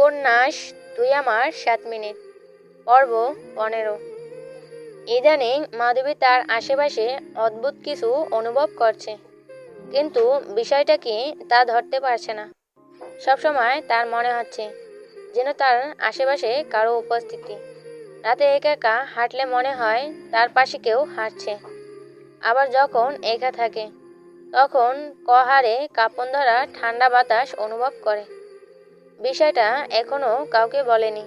উপন্যাস তুই আমার সাত মিনিট, পর্ব পনেরো। ইদানিং মাধবী তার আশেপাশে অদ্ভুত কিছু অনুভব করছে, কিন্তু বিষয়টা কি তা ধরতে পারছে না। সবসময় তার মনে হচ্ছে যেন তার আশেপাশে কারও উপস্থিতি। রাতে একা একা হাঁটলে মনে হয় তার পাশে কেউ হাঁটছে। আবার যখন একা থাকে, তখন কহারে কাঁপন ধরা ঠান্ডা বাতাস অনুভব করে। বিষয়টা এখনও কাউকে বলেনি,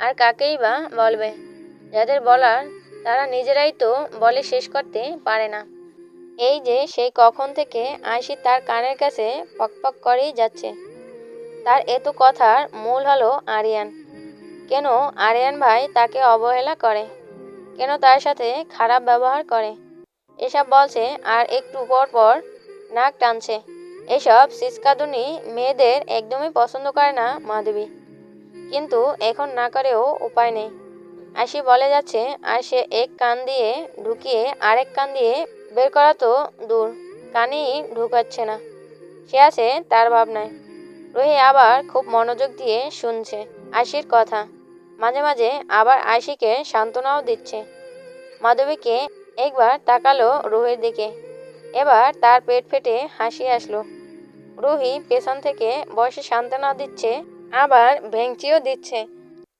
আর কাকেই বা বলবে? যাদের বলার, তারা নিজেরাই তো বলে শেষ করতে পারে না। এই যে সেই কখন থেকে আয়সি তার কানের কাছে পকপক করেই যাচ্ছে। তার এত কথার মূল হলো আরিয়ান। কেন আরিয়ান ভাই তাকে অবহেলা করে? কেন তার সাথে খারাপ ব্যবহার করে? এসব বলছে আর একটু পর পর নাক টানছে। এসব সিসকাদুনি মেয়েদের একদমই পছন্দ করে না মাধবী। কিন্তু এখন না করেও উপায় নেই। আশি বলে যাচ্ছে, আর সে এক কান দিয়ে ঢুকিয়ে আরেক কান দিয়ে বের করা তো দূর, কানেই ঢুকাচ্ছে না। সে আছে তার ভাবনায়। রোহি আবার খুব মনোযোগ দিয়ে শুনছে আশির কথা। মাঝে মাঝে আবার আশিকে সান্ত্বনাও দিচ্ছে। মাধবীকে একবার তাকালো রুহির দিকে। এবার তার পেট ফেটে হাসি আসলো। রুহি পেছন থেকে বসে সান্ত্বনা দিচ্ছে, আবার ভেংচিও দিচ্ছে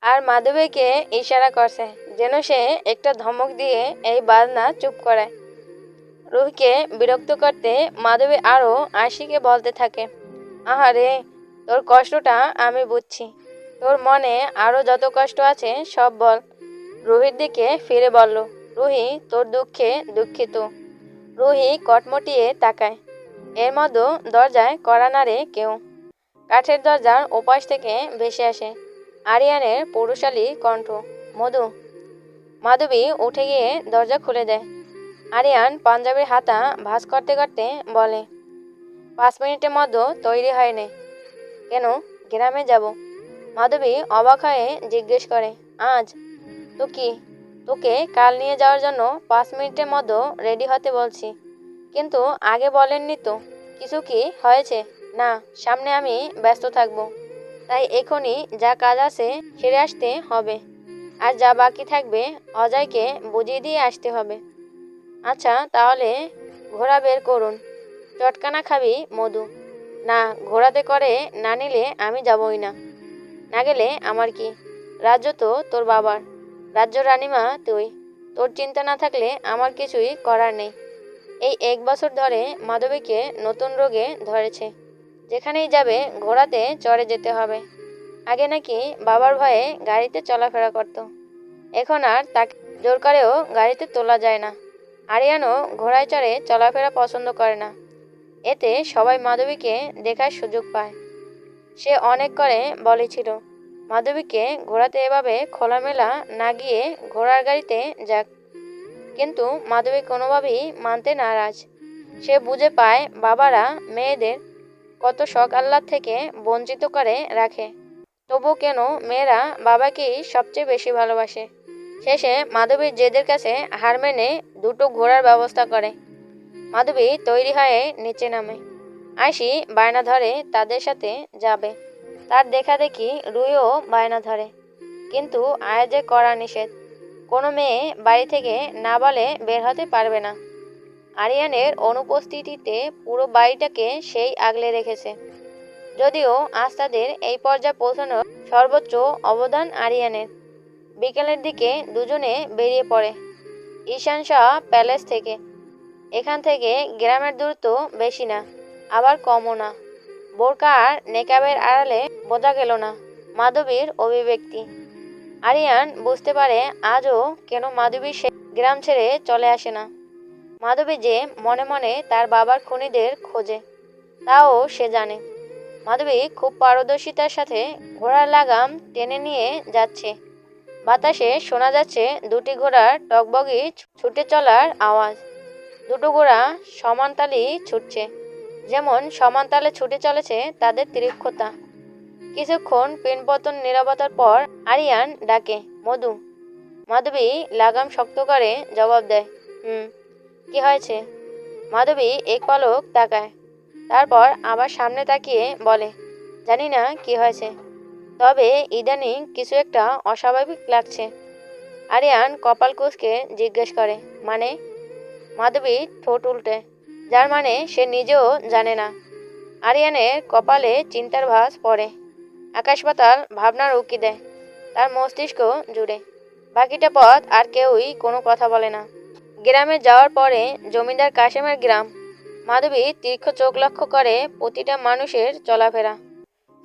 আর মাধবীকে ইশারা করছে যেন সে একটা ধমক দিয়ে এই বাজনা চুপ করায়। রুহিকে বিরক্ত করতে মাধবী আরও আশিকে বলতে থাকে, আহারে, তোর কষ্টটা আমি বুঝছি। তোর মনে আরও যত কষ্ট আছে সব বল। রুহির দিকে ফিরে বলল, রুহি, তোর দুঃখে দুঃখিত। রুহি কটমটিয়ে তাকায়। এর মধ্যে দরজায় কড়া নাড়ে কেউ। কাঠের দরজার ওপাশ থেকে ভেসে আসে আরিয়ানের পৌরশালী কণ্ঠ। মধু। মাধবী উঠে গিয়ে দরজা খুলে দেয়। আরিয়ান পাঞ্জাবির হাতা ভাঁজ করতে করতে বলে, পাঁচ মিনিটের মধ্যে তৈরি হয়নি কেন? গ্রামে যাব। মাধবী অবাক হয়ে জিজ্ঞেস করে, আজ? তো কি? তোকে কাল নিয়ে যাওয়ার জন্য পাঁচ মিনিটের মতো রেডি হতে বলছি। কিন্তু আগে বলেননি তো, কিছু কি হয়েছে? না, সামনে আমি ব্যস্ত থাকব। তাই এখনই যা কাজ আছে সেরে আসতে হবে। আর যা বাকি থাকবে অজয়কে বুঝিয়ে দিয়ে আসতে হবে। আচ্ছা তাহলে ঘোড়া বের করুন। চটকানা খাবি, মধু। না, ঘোড়াতে করে না নিলে আমি যাবই না। না গেলে আমার কি? রাজ্য তো তোর বাবার। রাজ্য রানীমা, তুই, তোর চিন্তা না থাকলে আমার কিছুই করার নেই। এই এক বছর ধরে মাধবীকে নতুন রোগে ধরেছে। যেখানেই যাবে, ঘোড়াতে চড়ে যেতে হবে। আগে নাকি বাবার ভয়ে গাড়িতে চলাফেরা করত। এখন আর তাকে জোর করেও গাড়িতে তোলা যায় না। আরিয়ানও ঘোড়ায় চড়ে চলাফেরা পছন্দ করে না। এতে সবাই মাধবীকে দেখার সুযোগ পায়। সে অনেক করে বলেছিল মাধবীকে ঘোড়াতে এভাবে খোলামেলা না গিয়ে ঘোড়ার গাড়িতে যাক। কিন্তু মাধবী কোনোভাবেই মানতে নারাজ। সে বুঝে পায় বাবারা মেয়েদের কত শখ আহ্লাদ থেকে বঞ্চিত করে রাখে। তবু কেন মেয়েরা বাবাকেই সবচেয়ে বেশি ভালোবাসে? শেষে মাধবীর জেদের কাছে হার মেনে দুটো ঘোড়ার ব্যবস্থা করে। মাধবী তৈরি হয়ে নিচে নামে। আইসি বায়না ধরে তাদের সাথে যাবে। তার দেখা দেখি রুইও বায়না ধরে। কিন্তু আয়াজে করা নিষেধ। কোনো মেয়ে বাড়ি থেকে না বলে বের হতে পারবে না। আরিয়ানের অনুপস্থিতিতে পুরো বাড়িটাকে সেই আগলে রেখেছে। যদিও আজ তাদের এই পর্যায়ে পৌঁছানোর সর্বোচ্চ অবদান আরিয়ানের। বিকেলের দিকে দুজনে বেরিয়ে পড়ে ঈশান শাহ প্যালেস থেকে। এখান থেকে গ্রামের দূরত্ব বেশি না, আবার কমও না। বোরকা আর নেকাবের আড়ালে বোঝা গেল না, মাধবীর অভিব্যক্তি। আরিয়ান বুঝতে পারে আজও কেন মাধবী সে গ্রাম ছেড়ে চলে আসে না। মাধবী যে মনে মনে তার বাবার খুনিদের খোঁজে, তাও সে জানে। মাধবী খুব পারদর্শিতার সাথে ঘোড়ার লাগাম টেনে নিয়ে যাচ্ছে। বাতাসে শোনা যাচ্ছে দুটি ঘোড়ার টকবগি ছুটে চলার আওয়াজ। দুটো ঘোড়া সমানতালি ছুটছে। যেমন সমান তালে ছুটে চলেছে তাদের তীক্ষ্ণতা কিছুক্ষণ পিনপতন নিরাপত্তার পর আরিয়ান ডাকে, মধু। মাধবী লাগাম শক্ত করে জবাব দেয়, হুম, কি হয়েছে? মাধবী এক পলক তাকায়, তারপর আবার সামনে তাকিয়ে বলে, জানি না কি হয়েছে। তবে ইদানিং কিছু একটা অস্বাভাবিক লাগছে। আরিয়ান কপাল কুচকে জিজ্ঞেস করে মানে? মাধবী ঠোঁট উল্টে যার মানে সে নিজেও জানে না। আরিয়ানের কপালে চিন্তার ভাস পড়ে। আকাশ পাতাল ভাবনার উকি দেয়। তার মস্তিষ্ক জুড়ে। বাকিটা পথ আর কেউই কোনো কথা বলে না। গ্রামে যাওয়ার পরে জমিদার কাশেমের গ্রাম। মাধবী তীক্ষ্ণ চোখ লক্ষ্য করে প্রতিটা মানুষের চলাফেরা।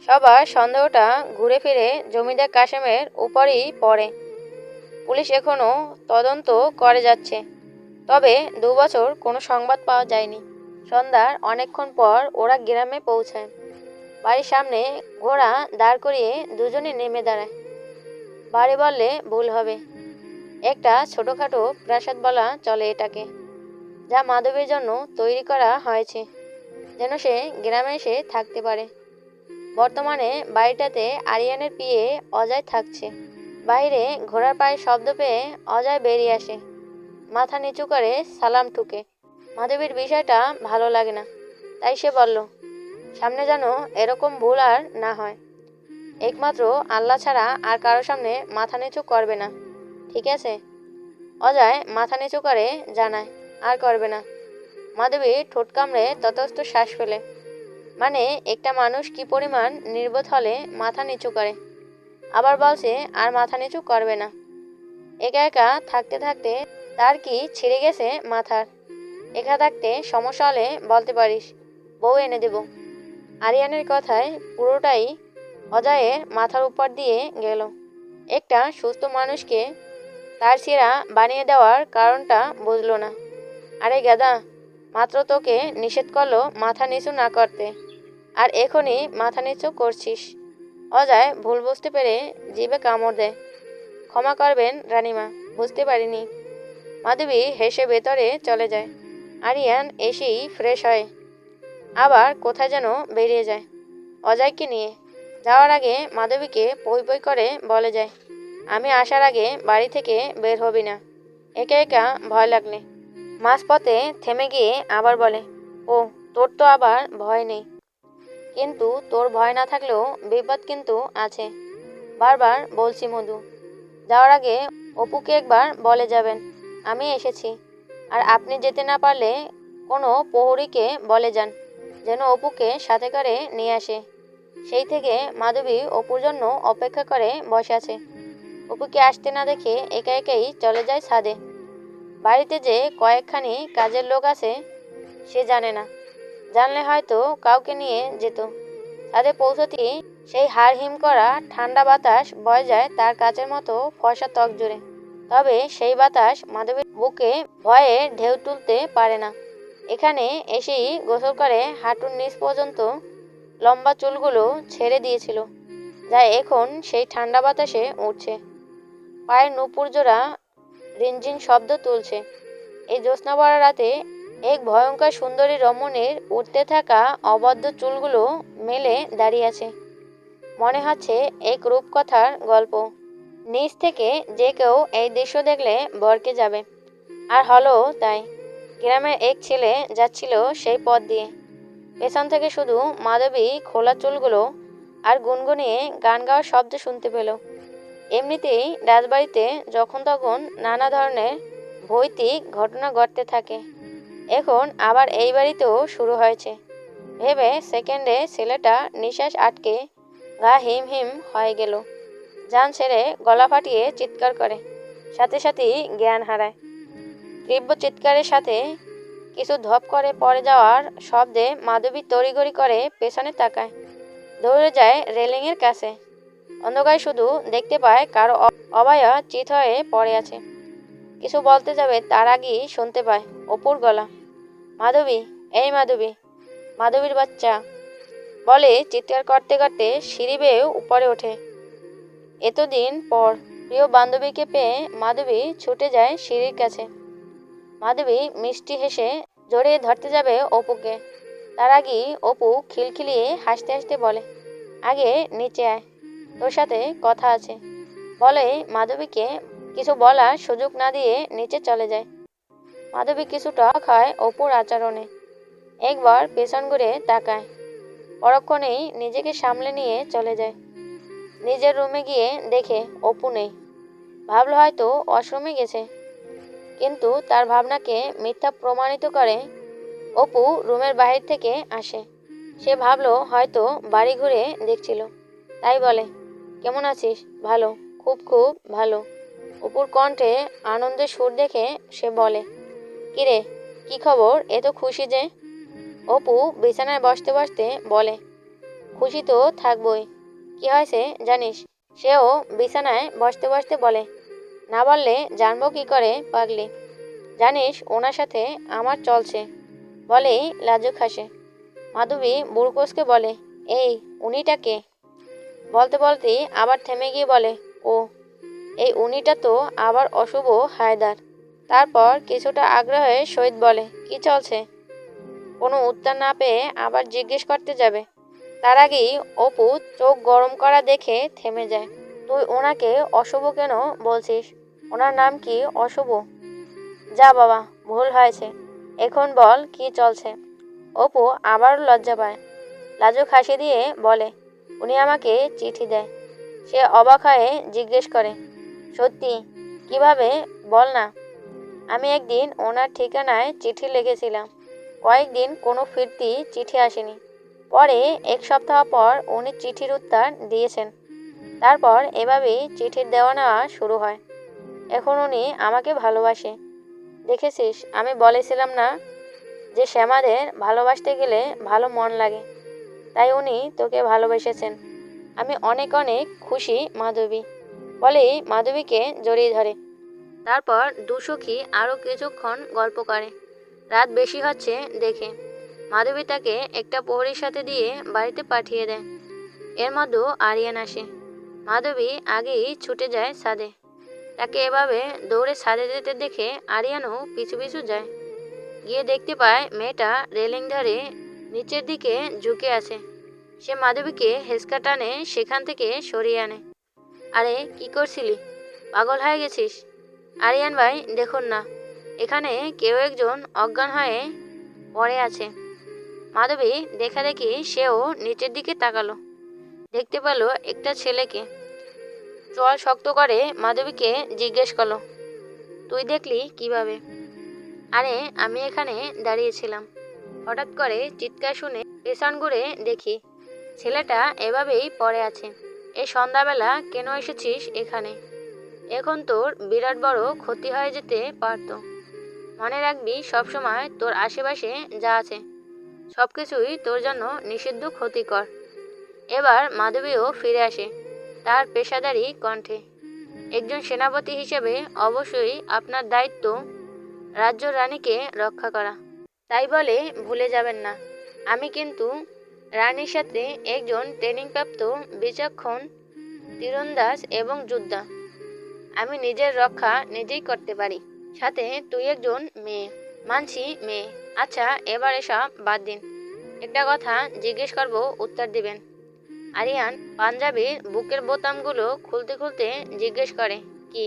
সবার সন্দেহটা ঘুরে ফিরে জমিদার কাশেমের উপরই পড়ে। পুলিশ এখনও তদন্ত করে যাচ্ছে। তবে দু বছর কোনো সংবাদ পাওয়া যায়নি। সন্ধ্যার অনেকক্ষণ পর ওরা গ্রামে পৌঁছায়। বাড়ির সামনে ঘোড়া দাঁড় করিয়ে দুজনে নেমে দাঁড়ায়। বাড়ি বললে ভুল হবে। একটা ছোটোখাটো প্রাসাদ বলা চলে এটাকে, যা মাধবীর জন্য তৈরি করা হয়েছে, যেন সে গ্রামে এসে থাকতে পারে। বর্তমানে বাড়িটাতে আরিয়ানের পিয়ে অজয় থাকছে। বাইরে ঘোড়ার পায়ের শব্দ পেয়ে অজয় বেরিয়ে আসে। মাথা নিচু করে সালাম ঠুকে। মাধবীর বিষয়টা ভালো লাগে না। তাই সে বলল, সামনে যেন এরকম ভুল আর না হয়। একমাত্র আল্লাহ ছাড়া আর কারও সামনে মাথা নিচু করবে না। ঠিক আছে? অজয় মাথা নিচু করে জানায়, আর করবে না। মাধবী ঠোঁট কামড়ে ততস্থ শ্বাস ফেলে। মানে একটা মানুষ কি পরিমাণ নির্বোধ হলে মাথা নিচু করে? আবার বলছে আর মাথা নিচু করবে না। একা একা থাকতে থাকতে তার কি ছিঁড়ে গেছে মাথার? একা থাকতে সমস্যা হলে বলতে পারিস। বউ এনে দেব। আরিয়ানের কথায় পুরোটাই অজয়ের মাথার উপর দিয়ে গেল। একটা সুস্থ মানুষকে তার শিরা বানিয়ে দেওয়ার কারণটা বুঝলো না। আরে গাদা, মাত্র তোকে নিষেধ করল মাথা নিচু না করতে। আর এখনই মাথা নিচু করছিস। অজয় ভুল বুঝতে পেরে জিভে কামড় দেয়। ক্ষমা করবেন রানিমা, বুঝতে পারিনি। মাধবী হেসে ভেতরে চলে যায়। আরিয়ান এসেই ফ্রেশ হয়। আবার কোথায় যেন বেরিয়ে যায়। অজয়কে নিয়ে। যাওয়ার আগে মাধবীকে পই পই করে বলে যায়, আমি আসার আগে বাড়ি থেকে বের হবি না। একা একা ভয় লাগলে। মাঝপথে থেমে গিয়ে আবার বলে, ও, তোর তো আবার ভয় নেই। কিন্তু তোর ভয় না থাকলেও বিপদ কিন্তু আছে। বারবার বলছি মধু, যাওয়ার আগে অপুকে একবার বলে যাবেন। আমি এসেছি। আর আপনি যেতে না পারলে কোনো প্রহরীকে বলে যান, যেন অপুকে সাথে করে নিয়ে আসে। সেই থেকে মাধবী অপুর জন্য অপেক্ষা করে বসে আছে। অপুকে আসতে না দেখে একা একাই চলে যায় ছাদে। বাড়িতে যে কয়েকখানি কাজের লোক আছে, সে জানে না। জানলে হয়তো কাউকে নিয়ে যেত। ছাদে পৌঁছতেই সেই হাড় হিম করা ঠান্ডা বাতাস বয়ে যায় তার কাচের মতো ফর্সা ত্বক জুড়ে। তবে সেই বাতাস মাধবীর বুকে ভয়ে ঢেউ তুলতে পারে না। এখানে এসেই গোসল করে হাঁটুর নিচ পর্যন্ত লম্বা চুলগুলো ছেড়ে দিয়েছিল, যা এখন সেই ঠান্ডা বাতাসে উঠছে পায়ের নুপুর জোড়া রিনঝিন শব্দ তুলছে। এই জ্যোৎস্না ভরা রাতে এক ভয়ঙ্কর সুন্দরী রমণীর উঠতে থাকা অবদ্ধ চুলগুলো মেলে দাঁড়িয়ে আছে। মনে হচ্ছে এক রূপকথার গল্প। নিচ থেকে যে কেউ এই দৃশ্য দেখলে বরকে যাবে। আর হলো তাই। গ্রামের এক ছেলে যাচ্ছিল সেই পথ দিয়ে। পেছন থেকে শুধু মাধবী খোলা চুলগুলো আর গুনগুনিয়ে গান গাওয়ার শব্দ শুনতে পেল। এমনিতেই রাজবাড়িতে যখন তখন নানা ধরনের ভৌতিক ঘটনা ঘটতে থাকে। এখন আবার এই বাড়িতেও শুরু হয়েছে। ভেবে সেকেন্ডে ছেলেটা নিঃশ্বাস আটকে গা হিম হিম হয়ে গেল। যান ছেড়ে গলা ফাটিয়ে চিৎকার করে। সাথে সাথেই জ্ঞান হারায়। তীব্র চিৎকারের সাথে কিছু ধপ করে পড়ে যাওয়ার শব্দে মাধবী তড়িঘড়ি করে পেছনে তাকায়। দৌড়ে যায় রেলিংয়ের কাছে। অন্ধকারে শুধু দেখতে পায় কারও অবায়া চিত হয়ে পড়ে আছে। কিছু বলতে যাবে তার আগেই শুনতে পায় অপুর গলা। মাধবী, এই মাধবী, মাধবীর বাচ্চা। বলে চিৎকার করতে করতে সিঁড়ি বেয়ে উপরে ওঠে। এতদিন পর প্রিয় বান্ধবীকে পেয়ে মাধবী ছুটে যায় সিঁড়ির কাছে। মাধবী মিষ্টি হেসে জড়িয়ে ধরতে যাবে অপুকে। তার আগেই অপু খিলখিলিয়ে হাসতে হাসতে বলে, আগে নিচে আয়, তোর সাথে কথা আছে। বলে মাধবীকে কিছু বলার সুযোগ না দিয়ে নিচে চলে যায়। মাধবী কিছু কিছুটা খায় অপুর আচরণে। একবার পেছন ঘুরে তাকায়। পরক্ষণেই নিজেকে সামলে নিয়ে চলে যায়। নিজের রুমে গিয়ে দেখে অপু নেই। ভাবলো হয়তো ওয়াশরুমে গেছে। কিন্তু তার ভাবনাকে মিথ্যা প্রমাণিত করে অপু রুমের বাহির থেকে আসে। সে ভাবলো হয়তো বাড়ি ঘুরে দেখছিল। তাই বলে, কেমন আছিস? ভালো, খুব খুব ভালো। অপুর কণ্ঠে আনন্দের সুর দেখে সে বলে কিরে কি খবর? এত খুশি যে? অপু বিছানায় বসতে বসতে বলে, খুশি তো থাকবই। কি হয়েছে জানিস? সেও বিছানায় বসতে বসতে বলে, না বললে জানব কি করে পাগলি? জানিস, ওনার সাথে আমার চলছে। বলেই লাজুক হাসে। মাধবী বুড়কোসকে বলে, এই, উনিটা কে? বলতে বলতেই আবার থেমে গিয়ে বলে, ও, এই উনিটা তো আবার অশুভ হায়দার। তারপর কিছুটা আগ্রহে শহীদ বলে, কি চলছে? কোনো উত্তর না পেয়ে আবার জিজ্ঞেস করতে যাবে। তার আগেই অপু চোখ গরম করা দেখে থেমে যায়। তুই ওনাকে অশুভ কেন বলছিস? ওনার নাম কি অশুভ? যা বাবা, ভুল হয়েছে। এখন বল কি চলছে? অপু আবার লজ্জা পায়। লাজুক হাসি দিয়ে বলে, উনি আমাকে চিঠি দেয়। সে অবাক হয়ে জিজ্ঞেস করে, সত্যি, কীভাবে? বল না। আমি একদিন ওনার ঠিকানায় চিঠি লিখেছিলাম। কয়েকদিন কোনো ফিরতি চিঠি আসেনি। পরে এক সপ্তাহ পর উনি চিঠির উত্তর দিয়েছেন। তারপর এভাবেই চিঠির দেওয়া নেওয়া শুরু হয়। এখন উনি আমাকে ভালোবাসে। দেখেছিস, আমি বলেছিলাম না যে শ্যামাদের ভালোবাসতে গেলে ভালো মন লাগে। তাই উনি তোকে ভালোবেসেছেন। আমি অনেক অনেক খুশি মাধবী। বলেই মাধবীকে জড়িয়ে ধরে। তারপর দুসখী আরও কিছুক্ষণ গল্প করে। রাত বেশি হচ্ছে দেখে। মাধবী তাকে একটা প্রহরীর সাথে দিয়ে বাড়িতে পাঠিয়ে দেয়। এর মধ্যে আরিয়ান আসে। মাধবী আগেই ছুটে যায় ছাদে। তাকে এভাবে দৌড়ে ছাদে যেতে দেখে আরিয়ানও পিছু পিছু যায়। গিয়ে দেখতে পায় মেয়েটা রেলিং ধরে নিচের দিকে ঝুঁকে আছে। সে মাধবীকে হেসকা টানে সেখান থেকে সরিয়ে আনে। আরে, কি করছিলি? পাগল হয়ে গেছিস? আরিয়ান ভাই, দেখুন না। এখানে কেউ একজন অজ্ঞান হয়ে পড়ে আছে। মাধবী দেখা দেখি সেও নিচের দিকে তাকালো। দেখতে পেল একটা ছেলেকে। চল শক্ত করে মাধবীকে জিজ্ঞেস করল, তুই দেখলি কীভাবে? আরে, আমি এখানে দাঁড়িয়েছিলাম। হঠাৎ করে চিৎকার শুনে পেছন ঘুরে দেখি ছেলেটা এভাবেই পড়ে আছে। এ সন্ধ্যাবেলা কেন এসেছিস এখানে? এখন তোর বিরাট বড় ক্ষতি হয়ে যেতে পারতো। মনে রাখবি সবসময় তোর আশেপাশে যা আছে। সব কিছুই তোর জন্য নিষিদ্ধ, ক্ষতিকর। এবার মাধবীও ফিরে আসে তার পেশাদারি কণ্ঠে। একজন সেনাপতি হিসেবে অবশ্যই আপনার দায়িত্ব রাজ্য রানীকে রক্ষা করা। তাই বলে ভুলে যাবেন না। আমি কিন্তু রানীর সাথে একজন ট্রেনিংপ্রাপ্ত বিচক্ষণ তীরন্দাজ এবং যোদ্ধা। আমি নিজের রক্ষা নিজেই করতে পারি। সাথে তুই একজন মেয়ে, মানছি মেয়ে। আচ্ছা এবার এসব বাদ দিন। একটা কথা জিজ্ঞেস করব, উত্তর দিবেন। আরিয়ান পাঞ্জাবির বুকের বোতামগুলো খুলতে খুলতে জিজ্ঞেস করে, কি?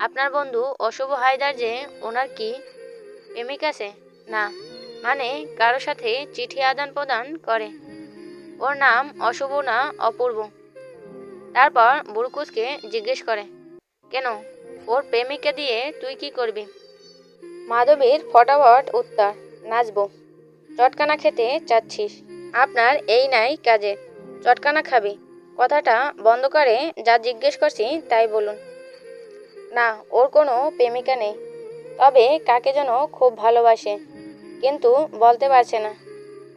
আপনার বন্ধু অশুভ হায়দার যে, ওনার কি? প্রেমিক আছে? না। মানে কারও সাথে চিঠি আদান প্রদান করে। ওর নাম অশুভ না অপূর্ব। তারপর বুড়কুসকে জিজ্ঞেস করে, কেন? ওর প্রেমিকা দিয়ে তুই কি করবি? মাধবীর ফটাফট উত্তর, নাচবো। চটকানা খেতে চাচ্ছিস। আপনার এই নাই কাজে। চটকানা খাবি। কথাটা বন্ধ করে যা জিজ্ঞেস করছি তাই বলুন। না, ওর কোনো প্রেমিকা নেই। তবে কাকে যেন খুব ভালোবাসে, কিন্তু বলতে পারছে না।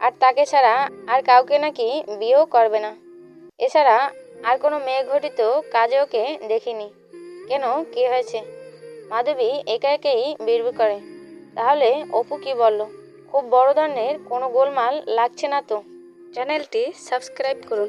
আর তাকে ছাড়া আর কাউকে নাকি বিয়েও করবে না। এছাড়া আর কোনো মেয়ে ঘটিত কাজে ওকে দেখিনি। কেন, কি হয়েছে? মাধবী একা একেই বিড়বি করে। তাহলে অপু কি বলল? খুব বড় ধরনের কোনো গোলমাল লাগছে না তো। চ্যানেলটি সাবস্ক্রাইব করুন।